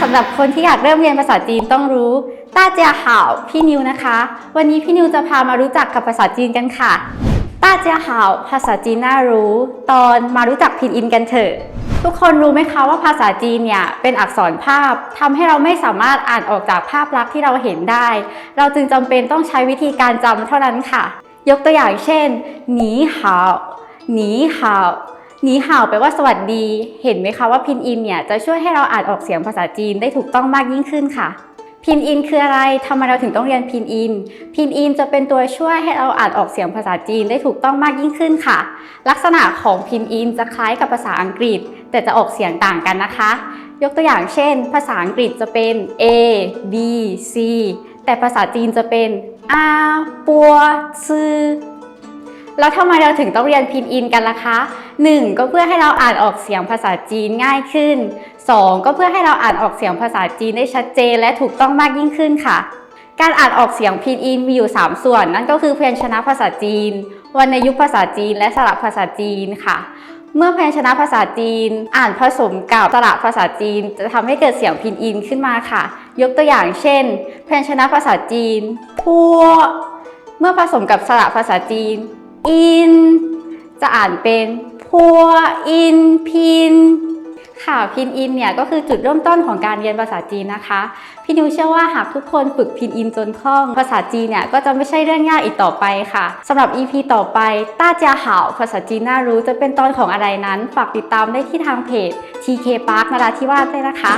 สำหรับคนที่อยากเริ่มเรียนภาษาจีนต้องรู้ต้าเจียห่าวพี่นิวนะคะ วันนี้พี่นิวจะพามารู้จักกับภาษาจีนกันค่ะต้าเจียห่าวภาษาจีนน่ารู้ ตอนมารู้จักพินอินกันเถอะ ทุกคนรู้ไหมคะว่าภาษาจีนเนี่ยเป็นอักษรภาพทำให้เราไม่สามารถอ่านออกจากภาพลักษณ์ที่เราเห็นได้ เราจึงจำเป็นต้องใช้วิธีการจำเท่านั้นค่ะ ยกตัวอย่างเช่นหนีหาวหนีหาว นีห่าวแปลว่าสวัสดี เห็นไหมคะว่าพินอินเนี่ยจะช่วยให้เราอ่านออกเสียงภาษาจีนได้ถูกต้องมากยิ่งขึ้นค่ะ พินอินคืออะไรทำไมเราถึงต้องเรียนพินอิน พินอินจะเป็นตัวช่วยให้เราอ่านออกเสียงภาษาจีนได้ถูกต้องมากยิ่งขึ้นค่ะ ลักษณะของพินอินจะคล้ายกับภาษาอังกฤษ แต่จะออกเสียงต่างกันนะคะ ยกตัวอย่างเช่น ภาษาอังกฤษจะเป็น A B C แต่ภาษาจีนจะเป็นอาปัวซือ แล้วทำไมเราถึงต้องเรียนพินอินกันล่ะคะ 1. ก็เพื่อให้เราอ่านออกเสียงภาษาจีนง่ายขึ้น 2. ก็เพื่อให้เราอ่านออกเสียงภาษาจีนได้ชัดเจนและถูกต้องมากยิ่งขึ้นค่ะ การอ่านออกเสียงพินอินมีอยู่ 3 ส่วน นั่นก็คือพยัญชนะภาษาจีน วรรณยุกต์ภาษาจีน และสระภาษาจีนค่ะ เมื่อพยัญชนะภาษาจีน อ่านผสมกับสระภาษาจีน จะทำให้เกิดเสียงพินอินขึ้นมาค่ะ ยกตัวอย่างเช่น พยัญชนะภาษาจีนพัวเมื่อผสมกับสระภาษาจีน อิน จะอ่านเป็นพัวอินพินค่ะพินอินเนี่ยก็คือจุดเริ่มต้นของการเรียนภาษาจีนนะคะ พี่นิวเชื่อว่าหากทุกคนฝึกพินอินจนคล่องภาษาจีนเนี่ยก็จะไม่ใช่เรื่องยากอีกต่อไปค่ะสำหรับ EP ต่อไปต้าเจียห่าวภาษาจีนน่ารู้จะเป็นตอนของอะไรนั้น ฝากติดตามได้ที่ทางเพจ TK Park นราธิวาสด้วยนะคะ